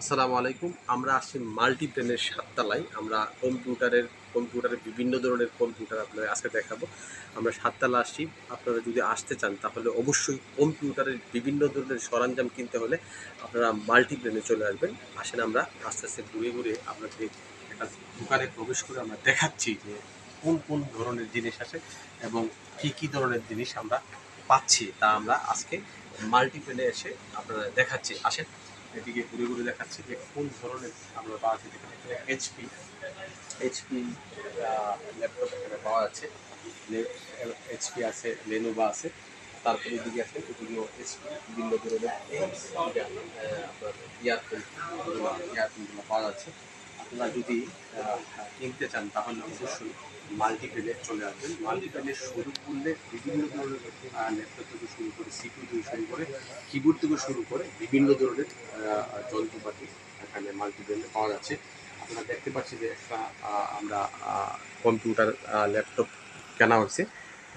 আসসালামু আলাইকুম। আমরা আসছি মাল্টিপ্লেনের সাততলায়। আমরা কম্পিউটারের কম্পিউটারের বিভিন্ন ধরনের কম্পিউটার আপনাদের আজকে দেখাবো। আমরা সাততলা আসছি। আপনারা যদি আসতে চান, তাহলে অবশ্যই কম্পিউটারের বিভিন্ন ধরনের সরঞ্জাম কিনতে হলে আপনারা মাল্টিপ্লেনে চলে আসবেন। আসেন আমরা, আস্তে আস্তে ঘুরে ঘুরে আপনাদের একটা দোকানে প্রবেশ করে আমরা দেখাচ্ছি যে কোন কোন ধরনের জিনিস আছে এবং কী কী ধরনের জিনিস আমরা পাচ্ছি। তা আমরা আজকে মাল্টিপ্লেনে এসে আপনারা দেখাচ্ছি। আসেন। এদিকে ঘুরে ঘুরে দেখাচ্ছি যে কোন ধরনের আমরা পাওয়া যাচ্ছে এখানে এইচপি এইচপি ল্যাপটপ এখানে পাওয়া যাচ্ছে। এইচপি আছে লেনোভা আছে। তারপরে এদিকে আছে এগুলো এইচপি বিভিন্ন ধরনের আপনার ইয়ারফোন, ইয়ারফোনগুলো পাওয়া যাচ্ছে। আপনারা যদি কিনতে চান, তাহলে অবশ্যই মাল্টিপ্লেনে চলে আসবেন। মাল্টিপ্লেনে শুরু করলে বিভিন্ন ধরনের ল্যাপটপ থেকে শুরু করে সিপিউ থেকে শুরু করে কিবোর্ড থেকে শুরু করে বিভিন্ন ধরনের যন্ত্রপাতি এখানে মাল্টিপ্লেনে পাওয়া যাচ্ছে। আপনারা দেখতে পাচ্ছি যে একটা আমরা কম্পিউটার ল্যাপটপ কেনা হচ্ছে।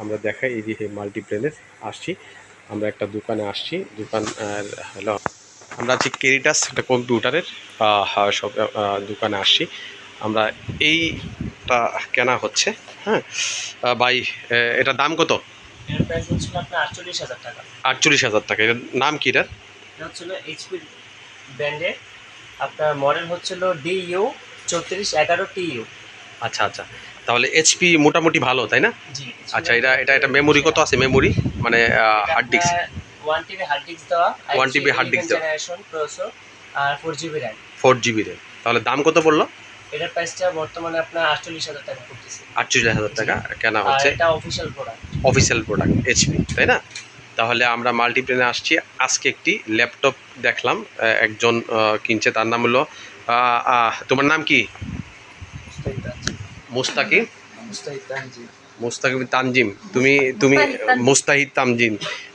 আমরা দেখাই এই যে মাল্টিপ্লেনের, আসছি। আমরা একটা দোকানে আসছি। দোকান হ্যালো আমরা আছি কেরিটাস একটা কম্পিউটারের সব দোকানে আসছি আমরা এইটা কেনা হচ্ছে হ্যাঁ? আহ, এটার দাম কত? আটচল্লিশ হাজার টাকা। এটার নাম কি এটার? এটা ব্র্যান্ডের আপনার মডেল হচ্ছিল ডি ইউ চৌত্রিশ এগারো টি ইউ আচ্ছা আচ্ছা। তাহলে এইচপি মোটামুটি ভালো তাই না? আচ্ছা এটা এটা এটা মেমোরি কত আছে? মেমোরি মানে hard disk one TB hard disk দেওয়া 1 TB hard disk দেওয়া। জেনারেশন প্রসেসর আর four GB RAM four GB RAM তাহলে দাম কত পড়ল? এটার প্রাইসটা বর্তমানে আপনার আটচল্লিশ হাজার টাকা পড়তেছে। আটচল্লিশ হাজার টাকা কেনা হচ্ছে। এটা official product official product HP তাই না? তাহলে আমরা মাল্টিপ্লেনে আসছি। আজকে একটি ল্যাপটপ দেখলাম একজন কিনছে। তার নাম হলো তোমার নাম কি? মুস্তাকি মুস্তাকিম। তানজিম তুমি তুমি মুস্তাহিদ তামজিম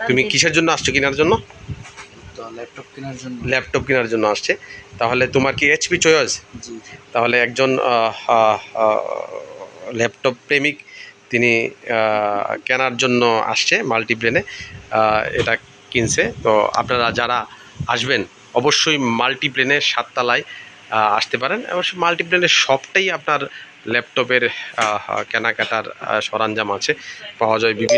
তুমি কিসের জন্য আসছো কেনার জন্য? ল্যাপটপ কেনার জন্য। ল্যাপটপ কেনার জন্য আসছে। তাহলে তোমার কি এইচপি চয়েস তাহলে একজন ল্যাপটপ প্রেমিক তিনি কেনার জন্য আসছে মাল্টিপ্লেনে এটা কিনছে। তো আপনারা যারা আসবেন অবশ্যই মাল্টিপ্লেনের সাততলায় আসতে পারেন। অবশ্য মাল্টিপ্লেনের সবটাই আপনার ল্যাপটপের কেনাকাটার সরঞ্জাম আছে। পাওয়া যায় বিভিন্ন